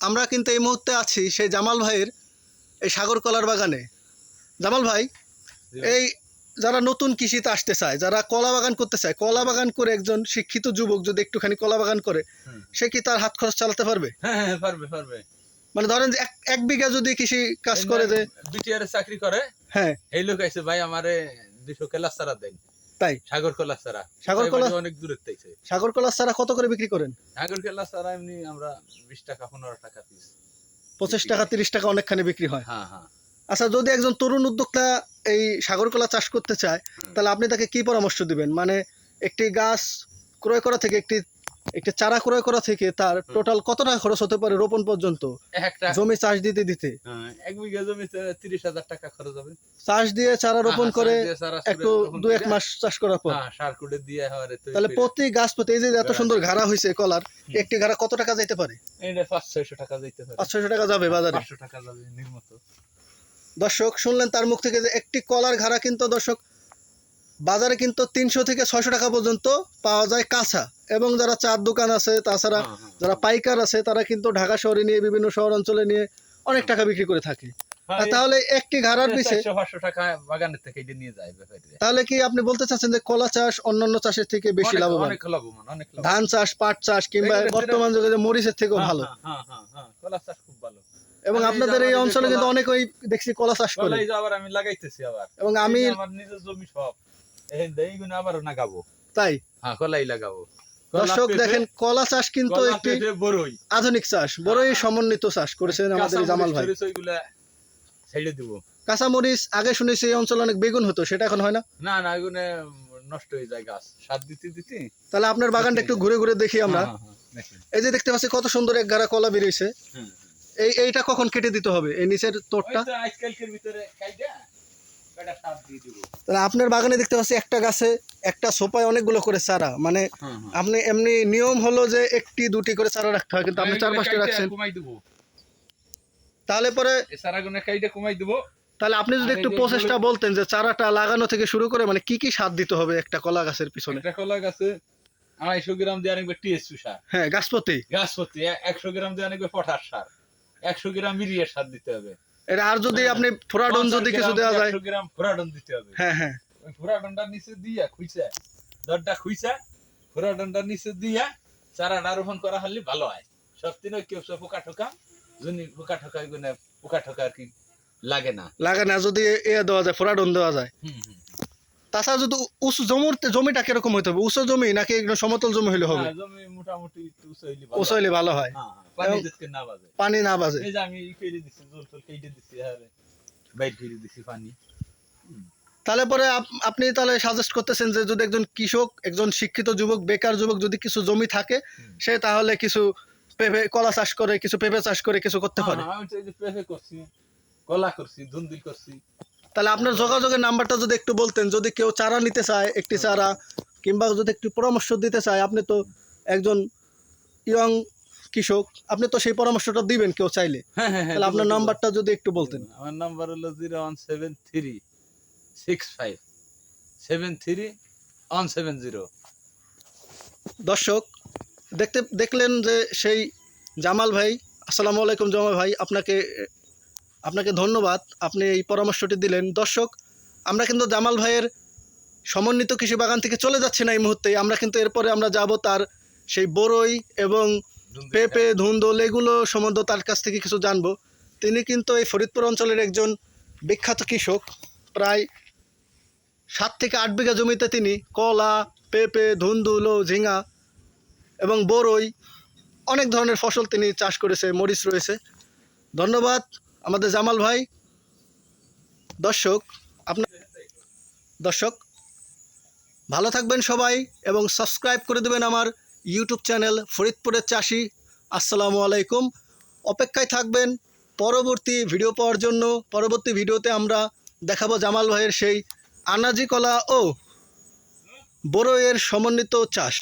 আমরা কিন্তু এই মুহূর্তে আছি সেই জামাল ভাইয়ের এই সাগর কলার বাগানে। জামাল ভাই এই যারা নতুন কৃষিতে আসতে চায় যারা কলা বাগান করতে চায় কলা বাগান করে একজন শিক্ষিত যুবক যদি একটুখানি কলা বাগান করে সে কি তার হাত খরচ চালাতে পারবে? হ্যাঁ হ্যাঁ পারবে পারবে। মানে ধরেন যে এক বিঘা যদি কৃষি কাজ করে যে বিটিআর চাকরি করে হ্যাঁ। এই লোক আছে ভাই আমারে দুশো কেলাস চারা দেন। তাই? সাগরকলা অনেক দূরের সাগরকলা সারা কত করে বিক্রি করেন? সাগরকলা সারা এমনি আমরা বিশ টাকা পনেরো টাকা পিস পঁচিশ টাকা তিরিশ টাকা অনেকখানি বিক্রি হয়। হ্যাঁ হ্যাঁ। আচ্ছা যদি একজন তরুণ উদ্যোক্তা এই সাগরকলা চাষ করতে চায় তাহলে আপনি তাকে কি পরামর্শ দিবেন? মানে একটি গাছ ক্রয় করা থেকে একটি একটি চারা ক্রয় করা থেকে তার টোটাল কত টাকা খরচ হতে পারে রোপণ পর্যন্ত? একটা জমি চাষ দিতে দিতে। হ্যাঁ, এক বিঘা জমিতে তিরিশ হাজার টাকা খরচ হবে। চাষ দিয়ে চারা রোপণ হ্যাঁ, করে একটু দু এক মাস চাষ করার পর। হ্যাঁ, সার কুড়ে দিয়ে হাওয়ারে তাহলে প্রতি গাছ প্রতি এই যে এত সুন্দর ঘাড়া হয়েছে কলার একটি ঘাড়া কত টাকা যাইতে পারে? পাঁচ ছয়শো টাকা যাইতে পারে। পাঁচ ছয়শো টাকা যাবে বাজারে? পাঁচশো টাকা যাবে নির্মত। দর্শক শুনলেন তার মুখ থেকে যে একটি কলার ঘাড়া কিন্তু দর্শক বাজারে কিন্তু তিনশো থেকে ছয়শো টাকা পর্যন্ত পাওয়া যায় কাঁচা। এবং যারা চার দোকান আছে তাছাড়া হ্যাঁ, হ্যাঁ। যারা পাইকার আছে তারা কিন্তু ঢাকা শহরে নিয়ে বিভিন্ন শহর অঞ্চলে নিয়ে অনেক টাকা বিক্রি করে থাকে। হ্যাঁ, তাহলে একটি ঘাড়ার পিছে টাকা বাগানের থেকে নিয়ে যায় তাহলে কি আপনি বলতে চাচ্ছেন যে কলা চাষ অন্যান্য চাষের থেকে বেশি লাভবান? ধান চাষ পাট চাষ কিংবা বর্তমান যুগে মরিচের থেকেও ভালো। কলা চাষ খুব ভালো। এবং আপনাদের এই অঞ্চলে কিন্তু অনেকেই দেখছি কলা চাষ করে। আবার আমি লাগাইতেছি আবার। এবং আমি আমার নিজের জমি সব। তাই? হ্যাঁ কলাই লাগাবো। দর্শক দেখেন কলা চাষ কিন্তু একটি আধুনিক চাষ। বড়ই হ্যাঁ। সমন্বিত চাষ করেছেন আমাদের জামাল ভাই। কাঁচামরিচ, ছেড়ে দিব। কাঁচামরিচ আগে শুনেছি এই অঞ্চলে অনেক বেগুন হতো সেটা এখন হয় না? না না নষ্ট হয়ে যায় গাছ। সার দিতে দিতে। তাহলে আপনার বাগানটা একটু ঘুরে ঘুরে দেখি আমরা। হ্যাঁ, হ্যাঁ। এই যে দেখতে পাচ্ছি কত সুন্দর এক গাড়া কলা বেরিয়েছে। এই এইটা কখন কেটে দিতে হবে? এই নিচের তোরটা? আজকালকের ভিতরে তাহলে আপনার বাগানে দেখতে পাচ্ছি একটা গাছে একটা সোপায় অনেকগুলো করে চারা। মানে হ্যাঁ, হ্যাঁ। আপনি এমনি নিয়ম হলো যে একটি দুটি করে চারা রাখতে হয় কিন্তু আপনি চার পাঁচটা রাখছেন। তাহলে পরে এই কমাই দিব। তাহলে আপনি যদি একটু প্রসেসটা বলতেন যে চারাটা লাগানো থেকে শুরু করে মানে কি কি সার দিতে হবে একটা কলা গাছের পিছনে? একটা কলা গাছে আড়াইশো গ্রাম দিয়ে আনবে টিএসপি সার। হ্যাঁ গাছপতি। গাছ প্রতি একশো গ্রাম দিয়ে আনবে পটাশ সার। একশো গ্রাম ইউরিয়া সার দিতে হবে। এটা আর যদি আপনি ফোরাডন যদি কিছু দেওয়া যায়। গ্রাম ফোরাডন দিতে হবে। হ্যাঁ হ্যাঁ। ওই ফোরাডনটার নিচে দিয়া খুইছে। দরটা খুইছে ফোরাডনটা নিচে দিয়া চারাটা রোপণ করা হলে ভালো হয়। সব দিন কেউ সব পোকা ঠোকা যদি পোকা ঠোকা পোকা ঠোকা আর কি লাগে না। লাগে না যদি এ দেওয়া যায় ফোরাডন দেওয়া যায়। হুম, হুম। তাছাড়া যদি উঁচু জমির জমিটা কীরকম হইতে হবে? উঁচু জমি নাকি একদম সমতল জমি হলে হবে? হ্যাঁ, জমি মোটামুটি উঁচু হইলে ভালো। হয় হ্যাঁ, হ্যাঁ, পানি না বাজে। পানি না বাজে। এই যে আমি ই দিছি জল টল কেটে দিছি আরে বাইর করে দিছি পানি। তাহলে পরে আপ- আপনি তাহলে সাজেস্ট করতেছেন যে যদি একজন কৃষক একজন শিক্ষিত যুবক বেকার যুবক যদি কিছু জমি থাকে সে তাহলে কিছু পেঁপে কলা চাষ করে কিছু পেঁপে চাষ করে কিছু করতে পারে। হ্যাঁ, পেঁপে করছি কলা করছি ধুন্দুল করছি। তাহলে আপনার যোগাযোগের নাম্বারটা যদি একটু বলতেন যদি কেউ চারা নিতে চায় একটি চারা কিংবা যদি একটু পরামর্শ দিতে চায় আপনি তো একজন ইয়ং কৃষক আপনি তো সেই পরামর্শটা দিবেন কেউ চাইলে। হ্যাঁ হ্যাঁ তাহলে আপনার নাম্বারটা যদি একটু বলতেন। আমার নাম্বার হলো zero one seven three six five seven three one seven zero. দর্শক দেখতে দেখলেন যে সেই জামাল ভাই আসসালামু আলাইকুম জামাল ভাই আপনাকে আপনাকে ধন্যবাদ আপনি এই পরামর্শটি দিলেন। দর্শক আমরা কিন্তু জামাল ভাইয়ের সমন্বিত কৃষি বাগান থেকে চলে যাচ্ছি না এই মুহূর্তে। আমরা কিন্তু এরপরে আমরা যাব তার সেই বরই এবং পেঁপে ধুন্দল এগুলো সম্বন্ধে তার কাছ থেকে কিছু জানব। তিনি কিন্তু এই ফরিদপুর অঞ্চলের একজন বিখ্যাত কৃষক। প্রায় সাত থেকে আট বিঘা জমিতে তিনি কলা পেঁপে ধুন্দুল ও ঝিঙা এবং বরই অনেক ধরনের ফসল তিনি চাষ করেছে মরিচ রয়েছে। ধন্যবাদ। আমাদের জামাল ভাই, দর্শক আপনার দর্শক, ভালো থাকবেন সবাই এবং সাবস্ক্রাইব করে দেবেন আমার ইউটিউব চ্যানেল ফরিদপুরের চাষি। আসসালামু আলাইকুম। অপেক্ষায় থাকবেন পরবর্তী ভিডিও পাওয়ার জন্য। পরবর্তী ভিডিওতে আমরা দেখাবো জামাল ভাইয়ের সেই আনাজি কলা ও বড়ইয়ের সমন্বিত চাষ।